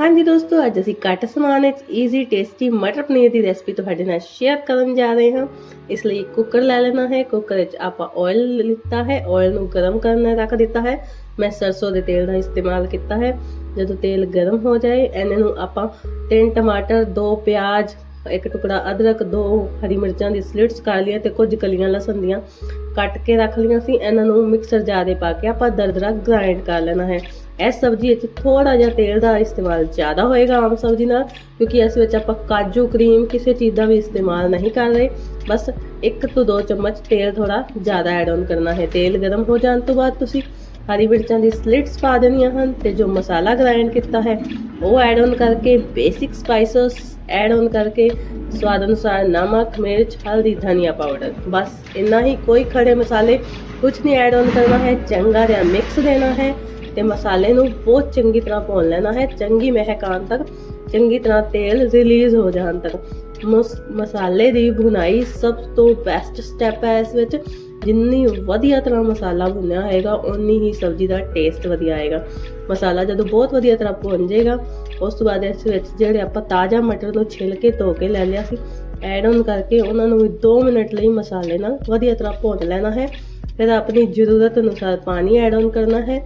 ਹਾਂਜੀ ਦੋਸਤੋ, ਅੱਜ ਅਸੀਂ ਘੱਟ ਸਮਾਨ ਵਿੱਚ ਈਜ਼ੀ ਟੇਸਟੀ ਮਟਰ ਪਨੀਰ ਦੀ ਰੈਸਪੀ ਤੁਹਾਡੇ ਨਾਲ ਸ਼ੇਅਰ ਕਰਨ ਜਾ ਰਹੇ ਹਾਂ। ਇਸ ਲਈ ਕੁੱਕਰ ਲੈ ਲੈਣਾ ਹੈ। ਕੁੱਕਰ ਵਿੱਚ ਆਪਾਂ ਆਇਲ ਲਿੱਤਾ ਹੈ। ਆਇਲ ਨੂੰ ਗਰਮ ਕਰਨ ਰੱਖ ਦਿੱਤਾ ਹੈ। ਮੈਂ ਸਰਸੋਂ ਦੇ ਤੇਲ ਦਾ ਇਸਤੇਮਾਲ ਕੀਤਾ ਹੈ। ਜਦੋਂ ਤੇਲ ਗਰਮ ਹੋ ਜਾਏ, ਇਹਨਾਂ ਨੂੰ ਆਪਾਂ ਤਿੰਨ ਟਮਾਟਰ, ਦੋ ਪਿਆਜ਼, ਇੱਕ ਟੁਕੜਾ ਅਦਰਕ, ਦੋ ਹਰੀ ਮਿਰਚਾਂ ਦੀ ਸਲਿਟਸ ਕਰ ਲਿਆ ਤੇ ਕੁਝ ਕਲੀਆਂ ਲਸਣ ਦੀਆਂ ਕੱਟ ਕੇ ਰੱਖ ਲਈਆਂ ਸੀ। ਇਹਨਾਂ ਨੂੰ ਮਿਕਸਰ ਜਾਰ ਦੇ ਪਾ ਕੇ ਆਪਾਂ ਦਰਦਰਾ ਗ੍ਰਾਈਂਡ ਕਰ ਲੈਣਾ ਹੈ। ਇਸ ਸਬਜ਼ੀ ਵਿੱਚ ਥੋੜਾ ਜਿਹਾ ਤੇਲ ਦਾ ਇਸਤੇਮਾਲ ਜ਼ਿਆਦਾ ਹੋਏਗਾ ਆਮ ਸਬਜ਼ੀ ਨਾਲ, ਕਿਉਂਕਿ ਇਸ ਵਿੱਚ ਆਪਾਂ ਕਾਜੂ, ਕਰੀਮ ਕਿਸੇ ਚੀਜ਼ ਦਾ ਵੀ ਇਸਤੇਮਾਲ ਨਹੀਂ ਕਰ ਰਹੇ। ਬਸ 1 ਤੋਂ 2 ਚਮਚ ਤੇਲ ਥੋੜਾ ਜ਼ਿਆਦਾ ਐਡ ਆਨ ਕਰਨਾ ਹੈ। ਤੇਲ ਗਰਮ ਹੋ ਜਾਣ ਤੋਂ ਬਾਅਦ ਤੁਸੀਂ ਹਰੀ ਮਿਰਚਾਂ ਦੀ ਸਲਿਟਸ ਪਾ ਦੇਣੀਆਂ ਹਨ ਤੇ ਜੋ ਮਸਾਲਾ ਗ੍ਰਾਈਂਡ ਕੀਤਾ ਹੈ, ਉਹ ਐਡ ਆਨ ਕਰਕੇ ਬੇਸਿਕ ਸਪਾਈਸਸ ਐਡ ਆਨ ਕਰਕੇ ਸਵਾਦ ਅਨੁਸਾਰ ਨਮਕ, ਮਿਰਚ, ਹਲਦੀ, ਧਨੀਆ ਪਾਊਡਰ ਬਸ ਇੰਨਾ ਹੀ। ਕੋਈ ਖੜੇ ਮਸਾਲੇ ਕੁਝ ਨਹੀਂ ਐਡ ਆਨ ਕਰਨਾ ਹੈ। ਚੰਗਾ ਜਿਹਾ ਮਿਕਸ ਦੇਣਾ ਹੈ। ਤੇ ਮਸਾਲੇ ਨੂੰ ਬਹੁਤ ਚੰਗੀ ਤਰ੍ਹਾਂ ਭੁੰਨ ਲੈਣਾ ਹੈ, ਚੰਗੀ ਮਹਿਕ ਆਉਣ ਤੱਕ, ਚੰਗੀ ਤਰ੍ਹਾਂ ਤੇਲ ਰਿਲੀਜ਼ ਹੋ ਜਾਣ ਤੱਕ। ਮਸਾਲੇ ਦੀ ਭੁਨਾਈ ਸਭ ਤੋਂ ਬੈਸਟ ਸਟੈਪ ਹੈ ਇਸ ਵਿੱਚ। ਜਿੰਨੀ ਵਧੀਆ ਤਰ੍ਹਾਂ ਮਸਾਲਾ ਭੁੰਨਿਆ ਹੋਏਗਾ ਉਨੀ ਹੀ ਸਬਜ਼ੀ ਦਾ ਟੇਸਟ ਵਧੀਆ ਆਏਗਾ। ਮਸਾਲਾ ਜਦੋਂ ਬਹੁਤ ਵਧੀਆ ਤਰ੍ਹਾਂ ਭੁੰਨ ਜਾਏਗਾ, ਉਸ ਤੋਂ ਬਾਅਦ ਇਸ ਵਿੱਚ ਜਿਹੜੇ ਆਪਾਂ ਤਾਜ਼ਾ ਮਟਰ ਨੂੰ ਛਿੱਲ ਕੇ ਧੋ ਕੇ ਲੈ ਲਿਆ ਸੀ ਐਡ ਆਨ ਕਰਕੇ ਉਹਨਾਂ ਨੂੰ ਵੀ 2 ਮਿੰਟ ਲਈ ਮਸਾਲੇ ਨਾਲ ਵਧੀਆ ਤਰ੍ਹਾਂ ਭੁੰਨ ਲੈਣਾ ਹੈ। ਫਿਰ ਆਪਣੀ ਜ਼ਰੂਰਤ ਅਨੁਸਾਰ ਪਾਣੀ ਐਡ ਆਨ ਕਰਨਾ ਹੈ।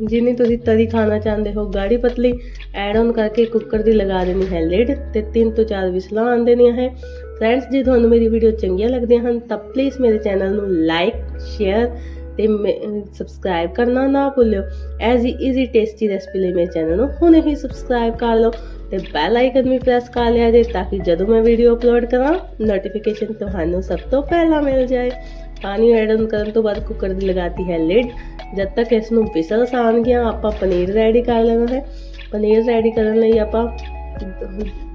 ਜਿੰਨੀ ਤੁਸੀਂ ਤਰੀ ਖਾਣਾ ਚਾਹੁੰਦੇ ਹੋ ਗਾੜੀ ਪਤਲੀ ਐਡ ਆਨ ਕਰਕੇ ਕੁੱਕਰ ਦੀ ਲਗਾ ਦੇਣੀ ਹੈ ਲਿਡ ਤੇ 3 ਤੋਂ 4 ਵਿਸਲਾਂ ਆਉਣ ਦੇਣੀਆਂ ਹੈ। ਫਰੈਂਡਸ ਜੇ ਤੁਹਾਨੂੰ ਮੇਰੀ ਵੀਡੀਓ ਚੰਗੀਆਂ ਲੱਗਦੀਆਂ ਹਨ, ਤਾਂ ਪਲੀਜ਼ ਮੇਰੇ ਚੈਨਲ ਨੂੰ ਲਾਈਕ ਸ਼ੇਅਰ ਤੇ ਸਬਸਕ੍ਰਾਈਬ ਕਰਨਾ ਨਾ ਭੁੱਲਿਓ। ਐਜ਼ ਈਜ਼ੀ ਟੇਸਟੀ ਰੈਸਪੀ ਲਈ ਮੇਰੇ ਚੈਨਲ ਨੂੰ ਹੁਣੇ ਹੀ ਸਬਸਕ੍ਰਾਈਬ ਕਰ ਲਓ ਤੇ ਬੈਲ ਆਈਕਨ ਵੀ ਪ੍ਰੈਸ ਕਰ ਲਿਆ ਜੇ ਤਾਂ ਕਿ ਜਦੋਂ ਮੈਂ ਵੀਡੀਓ ਅਪਲੋਡ ਕਰਾਂ ਨੋਟੀਫਿਕੇਸ਼ਨ ਤੁਹਾਨੂੰ ਸਭ ਤੋਂ ਪਹਿਲਾਂ ਮਿਲ ਜਾਏ। ਪਾਣੀ ਐਡ ਆਨ ਕਰਨ ਤੋਂ ਬਾਅਦ ਕੁੱਕਰ ਦੀ ਲਗਾਤੀ ਹੈ ਲਿਡ। ਜਦ ਤੱਕ ਇਸ ਨੂੰ ਵਿਸਲਸ ਆਉਣਗੀਆਂ ਆਪਾਂ ਪਨੀਰ ਰੈਡੀ ਕਰ ਲੈਣਾ ਹੈ। ਪਨੀਰ ਰੈਡੀ ਕਰਨ ਲਈ ਆਪਾਂ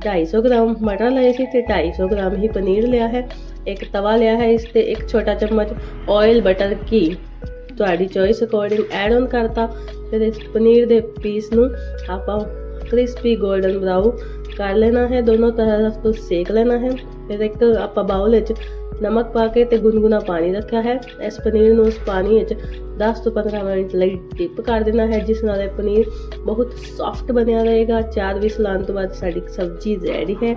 250 ਗ੍ਰਾਮ ਮਟਰ ਲਏ ਸੀ ਤੇ 250 ਗ੍ਰਾਮ ਹੀ ਪਨੀਰ ਲਿਆ ਹੈ। ਇੱਕ ਤਵਾ ਲਿਆ ਹੈ ਇਸ ਤੇ ਇੱਕ ਛੋਟਾ ਚਮਚ ਆਇਲ ਬਟਰ ਘੀ ਤੁਹਾਡੀ ਚੋਇਸ ਅਕੋਰਡਿੰਗ ਐਡ ਆਨ ਕਰਤਾ। ਫਿਰ ਇਸ ਪਨੀਰ ਦੇ ਪੀਸ ਨੂੰ ਆਪਾਂ ਕ੍ਰਿਸਪੀ 골ਡਨ ਬਰਾਊਨ ਕਰ ਲੈਣਾ ਹੈ। ਦੋਨੋਂ ਤਰਫ ਤੋਂ ਸੇਕ ਲੈਣਾ ਹੈ। ਫਿਰ ਇੱਕ ਆਪਾਂ ਬਾਉਲ ਵਿੱਚ ਨਮਕ ਪਾ ਕੇ ਤੇ ਗੁਨਗੁਨਾ ਪਾਣੀ ਰੱਖਿਆ ਹੈ। ਇਸ ਪਨੀਰ ਨੂੰ ਉਸ ਪਾਣੀ ਵਿੱਚ 10 ਤੋਂ 15 ਮਿੰਟ ਲਈ ਡਿਪ ਕਰ ਦੇਣਾ ਹੈ, ਜਿਸ ਨਾਲ ਇਹ ਪਨੀਰ ਬਹੁਤ ਸੌਫਟ ਬਣਿਆ ਰਹੇਗਾ। ਚਾਰ ਵੀ ਵਿਸਲਾਂ ਤੋਂ ਬਾਅਦ ਸਾਡੀ ਸਬਜ਼ੀ ਰੈਡੀ ਹੈ।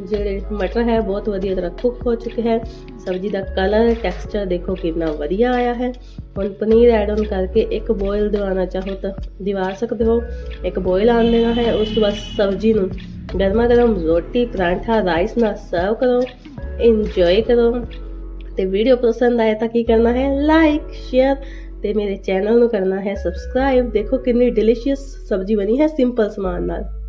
ਜਿਹੜੇ ਮਟਰ ਹੈ, ਬਹੁਤ ਵਧੀਆ ਤਰ੍ਹਾਂ ਕੁੱਕ ਹੋ ਚੁੱਕੇ ਹੈ। ਸਬਜ਼ੀ ਦਾ ਕਲਰ ਟੈਕਸਚਰ ਦੇਖੋ ਕਿੰਨਾ ਵਧੀਆ ਆਇਆ ਹੈ। ਹੁਣ ਪਨੀਰ ਐਡ ਆਨ ਕਰਕੇ ਇੱਕ ਬੋਇਲ ਦਿਵਾਉਣਾ ਚਾਹੋ ਤਾਂ ਦਿਵਾ ਸਕਦੇ ਹੋ। ਇੱਕ ਬੋਇਲ ਆਉਣ ਦੇਣਾ ਹੈ, ਉਸ ਤੋਂ ਬਾਅਦ ਸਬਜ਼ੀ ਨੂੰ ਗਰਮਾ ਗਰਮ ਰੋਟੀ, ਪਰਾਂਠਾ ਰਾਈਸ ਨਾਲ ਸਰਵ ਕਰੋ। ਇੰਜੋਏ ਕਰੋ। ਤੇ ਵੀਡੀਓ ਪਸੰਦ ਆਏ ਤਾਂ ਕੀ ਕਰਨਾ ਹੈ? ਲਾਈਕ ਸ਼ੇਅਰ ਤੇ ਮੇਰੇ ਚੈਨਲ ਨੂੰ ਕਰਨਾ ਹੈ ਸਬਸਕ੍ਰਾਈਬ ਦੇਖੋ ਕਿੰਨੀ ਡਿਲੀਸ਼ੀਅਸ ਸਬਜ਼ੀ ਬਣੀ ਹੈ ਸਿੰਪਲ ਸਮਾਨ ਨਾਲ।